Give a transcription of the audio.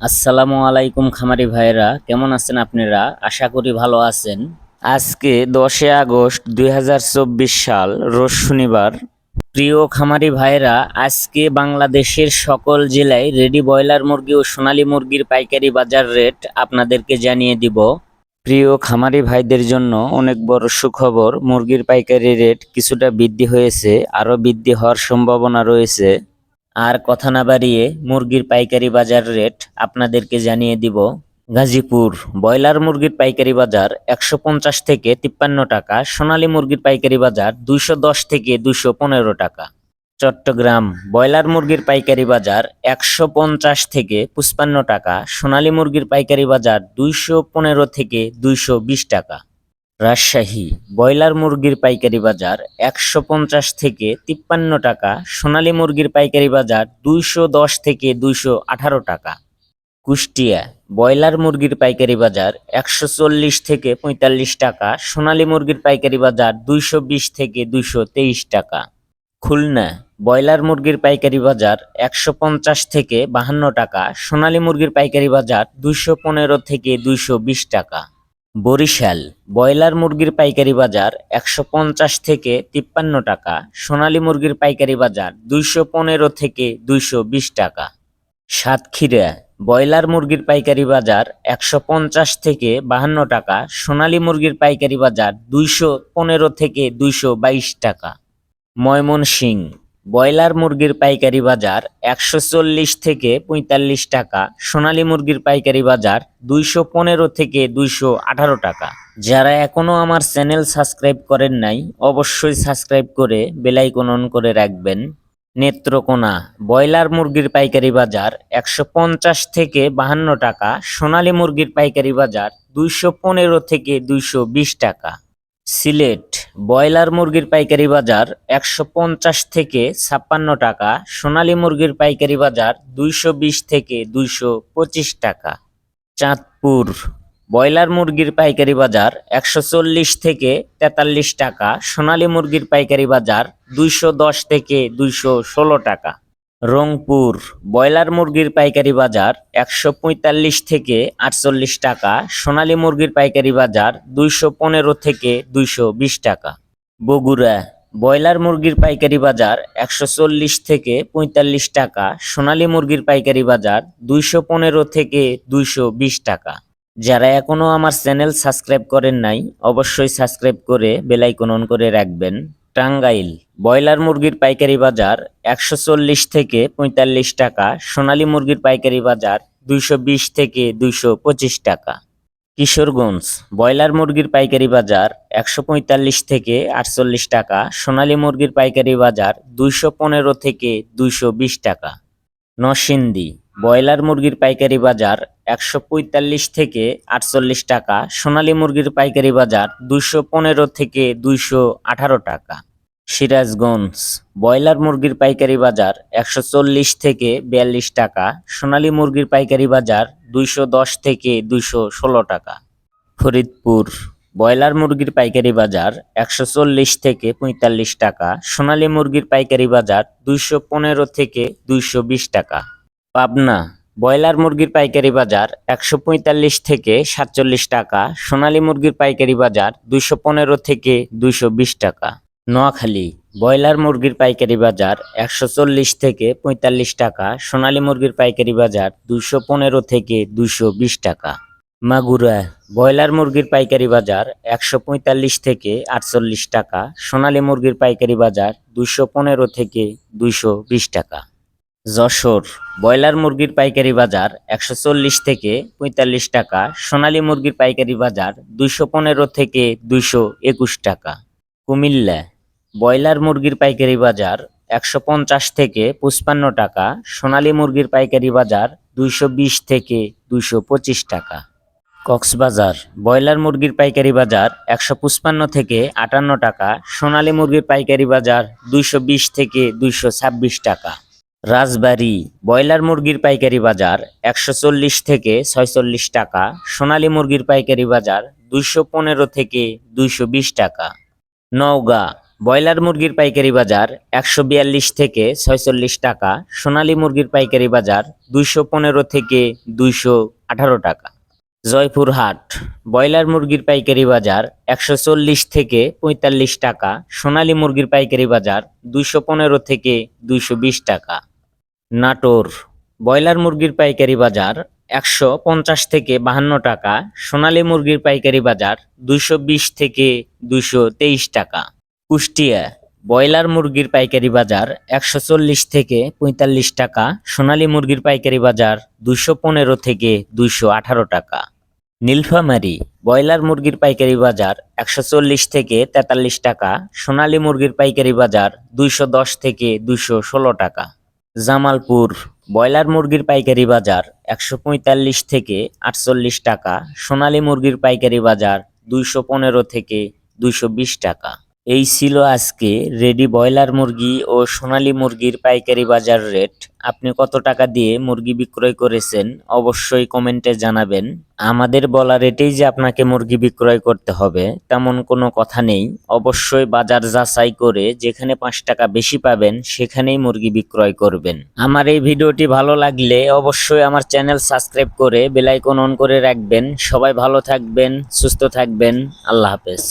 আসসালামু আলাইকুম খামারি ভাইরা কেমন আছেন আপনারা? আশা করি ভালো আছেন। আজকে দশই আগস্ট দুই হাজার চব্বিশ সাল, রোজ শনিবার। প্রিয় খামারি ভাইরা আজকে বাংলাদেশের সকল জেলায় রেডি ব্রয়লার মুরগি ও সোনালী মুরগির পাইকারি বাজার রেট আপনাদেরকে জানিয়ে দিব। প্রিয় খামারি ভাইদের জন্য অনেক বড় সুখবর, মুরগির পাইকারি রেট কিছুটা বৃদ্ধি হয়েছে, আরও বৃদ্ধি হওয়ার সম্ভাবনা রয়েছে। আর কথা না বাড়িয়ে মুরগির পাইকারি বাজার রেট আপনাদেরকে জানিয়ে দিব। গাজীপুর, ব্রয়লার মুরগির পাইকারি বাজার একশো পঞ্চাশ থেকে তিপ্পান্ন টাকা, সোনালী মুরগির পাইকারি বাজার দুইশো দশ থেকে দুইশো পনেরো টাকা। চট্টগ্রাম, ব্রয়লার মুরগির পাইকারি বাজার একশো পঞ্চাশ থেকে পঁচপান্ন টাকা, সোনালী মুরগির পাইকারি বাজার দুইশো পনেরো থেকে দুইশো বিশ টাকা। রাজশাহী ব্রয়লার মুরগির পাইকারি বাজার একশো পঞ্চাশ থেকে তিপ্পান্ন টাকা, সোনালী মুরগির পাইকারি বাজার দুইশো দশ থেকে দুইশো আঠারো টাকা। কুষ্টিয়া ব্রয়লার মুরগির পাইকারি বাজার একশো চল্লিশ থেকে পঁয়তাল্লিশ টাকা, সোনালী মুরগির পাইকারি বাজার দুইশো বিশ থেকে দুইশো তেইশ টাকা। খুলনা ব্রয়লার মুরগির পাইকারি বাজার একশো পঞ্চাশ থেকে বাহান্ন টাকা, সোনালী মুরগির পাইকারি বাজার দুইশো পনেরো থেকে দুইশো বিশ টাকা। বরিশাল, ব্রয়লার মুরগির পাইকারি বাজার একশো পঞ্চাশ থেকে তিপ্পান্ন টাকা, সোনালী মুরগির পাইকারি বাজার দুইশো পনেরো থেকে দুইশো বিশ টাকা। সাতক্ষীরা, ব্রয়লার মুরগির পাইকারি বাজার একশো পঞ্চাশ থেকে বাহান্ন টাকা, সোনালী মুরগির পাইকারি বাজার দুইশো পনেরো থেকে দুইশো বাইশ টাকা। ময়মনসিং ব্রয়লার মুরগির পাইকারি বাজার একশো চল্লিশ থেকে পঁয়তাল্লিশ টাকা, সোনালী মুরগির পাইকারি বাজার দুইশো পনেরো থেকে দুইশো আঠারো টাকা। যারা এখনও আমার চ্যানেল সাবস্ক্রাইব করেন নাই, অবশ্যই সাবস্ক্রাইব করে বেলাইকন অন করে রাখবেন। নেত্রকোনা, ব্রয়লার মুরগির পাইকারি বাজার একশো পঞ্চাশ থেকে বাহান্ন টাকা, সোনালী মুরগির পাইকারি বাজার দুইশো পনেরো থেকে দুইশো বিশ টাকা। সিলেট ব্রয়লার মুরগির পাইকারি বাজার একশো পঞ্চাশ থেকে ছাপ্পান্ন টাকা, সোনালী মুরগির পাইকারি বাজার দুইশো বিশ থেকে দুইশো পঁচিশ টাকা। চাঁদপুর ব্রয়লার মুরগির পাইকারি বাজার একশো চল্লিশ থেকে তেতাল্লিশ টাকা, সোনালী মুরগির পাইকারি বাজার দুইশো দশ থেকে দুইশো ষোলো টাকা। রংপুর, ব্রয়লার মুরগির পাইকারি বাজার একশো পঁয়তাল্লিশ থেকে আটচল্লিশ টাকা, সোনালী মুরগির পাইকারি বাজার দুইশো পনেরো থেকে দুইশো বিশ টাকা। বগুড়া, ব্রয়লার মুরগির পাইকারি বাজার একশো চল্লিশ থেকে পঁয়তাল্লিশ টাকা, সোনালী মুরগির পাইকারি বাজার দুইশো পনেরো থেকে দুইশো বিশ টাকা। যারা এখনও আমার চ্যানেল সাবস্ক্রাইব করেন নাই, অবশ্যই সাবস্ক্রাইব করে বেলাইকন অন করে রাখবেন। টাঙ্গাইল, ব্রয়লার মুরগির পাইকারি বাজার একশো চল্লিশ থেকে পঁয়তাল্লিশ টাকা, সোনালী মুরগির পাইকারি বাজার দুইশো বিশ থেকে দুইশো পঁচিশ টাকা। কিশোরগঞ্জ, ব্রয়লার মুরগির পাইকারি বাজার একশো পঁয়তাল্লিশ থেকে আটচল্লিশ টাকা, সোনালী মুরগির পাইকারি বাজার দুইশো পনেরো থেকে দুইশো বিশ টাকা। নরসিংদী, ব্রয়লার মুরগির পাইকারি বাজার একশো পঁয়তাল্লিশ থেকে আটচল্লিশ টাকা, সোনালী মুরগির পাইকারি বাজার দুইশো পনেরো থেকে দুইশো আঠারো টাকা। সিরাজগঞ্জ, ব্রয়লার মুরগির পাইকারি বাজার একশো চল্লিশ থেকে বিয়াল্লিশ টাকা, সোনালী মুরগির পাইকারি বাজার দুইশো দশ থেকে দুইশো ষোলো টাকা। ফরিদপুর, ব্রয়লার মুরগির পাইকারি বাজার একশো চল্লিশ থেকে পঁয়তাল্লিশ টাকা, সোনালী মুরগির পাইকারি বাজার দুইশো পনেরো থেকে দুইশো বিশ টাকা। পাবনা, ব্রয়লার মুরগির পাইকারি বাজার একশো পঁয়তাল্লিশ থেকে সাতচল্লিশ টাকা, সোনালী মুরগির পাইকারি বাজার দুইশো পনেরো থেকে দুইশো বিশ টাকা। নোয়াখালী, ব্রয়লার মুরগির পাইকারি বাজার একশো চল্লিশ থেকে পঁয়তাল্লিশ টাকা, সোনালী মুরগির পাইকারি বাজার দুশো পনেরো থেকে দুশো বিশ টাকা। মাগুরা, ব্রয়লার মুরগির পাইকারি বাজার একশো পঁয়তাল্লিশ থেকে আটচল্লিশ টাকা, সোনালী মুরগির পাইকারি বাজার দুশো পনেরো থেকে দুশো বিশ টাকা। যশোর, ব্রয়লার মুরগির পাইকারি বাজার একশো চল্লিশ থেকে পঁয়তাল্লিশ টাকা, সোনালী মুরগির পাইকারি বাজার দুশো পনেরো থেকে দুশো একুশ টাকা। কুমিল্লা, ব্রয়লার মুরগির পাইকারি বাজার একশো পঞ্চাশ থেকে পঁচপান্ন টাকা, সোনালী মুরগির পাইকারি বাজার দুইশো বিশ থেকে দুইশো পঁচিশ টাকা। কক্সবাজার, ব্রয়লার মুরগির পাইকারি বাজার একশো পঁচপান্ন থেকে আটান্ন টাকা, সোনালী মুরগির পাইকারি বাজার দুইশো বিশ থেকে দুইশো ছাব্বিশ টাকা। রাজবাড়ী, ব্রয়লার মুরগির পাইকারি বাজার একশো চল্লিশ থেকে ছয়চল্লিশ টাকা, সোনালী মুরগির পাইকারি বাজার দুইশো পনেরো থেকে দুইশো বিশ টাকা। নওগাঁ, ব্রয়লার মুরগির পাইকারি বাজার একশো বিয়াল্লিশ থেকে ছয়চল্লিশ টাকা, সোনালী মুরগির পাইকারি বাজার দুইশো পনেরো থেকে দুইশো আঠারো টাকা। জয়পুরহাট, ব্রয়লার মুরগির পাইকারি বাজার একশো চল্লিশ থেকে পঁয়তাল্লিশ টাকা, সোনালী মুরগির পাইকারি বাজার দুইশো পনেরো থেকে দুইশো বিশ টাকা। নাটোর, ব্রয়লার মুরগির পাইকারি বাজার একশো পঞ্চাশ থেকে বাহান্ন টাকা, সোনালী মুরগির পাইকারি বাজার দুইশো বিশ থেকে দুইশো তেইশ টাকা। কুষ্টিয়া, ব্রয়লার মুরগির পাইকারি বাজার একশো চল্লিশ থেকে পঁয়তাল্লিশ টাকা, সোনালী মুরগির পাইকারি বাজার দুইশো পনেরো থেকে দুইশো আঠারো টাকা। নীলফামারি, ব্রয়লার মুরগির পাইকারি বাজার একশো চল্লিশ থেকে তেতাল্লিশ টাকা, সোনালী মুরগির পাইকারি বাজার দুইশো দশ থেকে দুইশো ষোলো টাকা। জামালপুর ব্রয়লার মুরগির পাইকারি বাজার একশো পঁয়তাল্লিশ থেকে আটচল্লিশ টাকা, সোনালী মুরগির পাইকারি বাজার দুইশো পনেরো থেকে দুইশো বিশ টাকা। এই ছিল আজকে রেডি ব্রয়লার মুরগি ও সোনালী মুরগির পাইকারি বাজার রেট। আপনি কত টাকা দিয়ে মুরগি বিক্রয় করেছেন অবশ্যই কমেন্টে জানাবেন। আমাদের বলা রেটেই যে আপনাকে মুরগি বিক্রয় করতে হবে, তেমন কোনো কথা নেই। অবশ্যই বাজার যাচাই করে যেখানে পাঁচ টাকা বেশি পাবেন, সেখানেই মুরগি বিক্রয় করবেন। আমার এই ভিডিওটি ভালো লাগলে অবশ্যই আমার চ্যানেল সাবস্ক্রাইব করে বেলাইকন অন করে রাখবেন। সবাই ভালো থাকবেন, সুস্থ থাকবেন। আল্লাহ হাফেজ।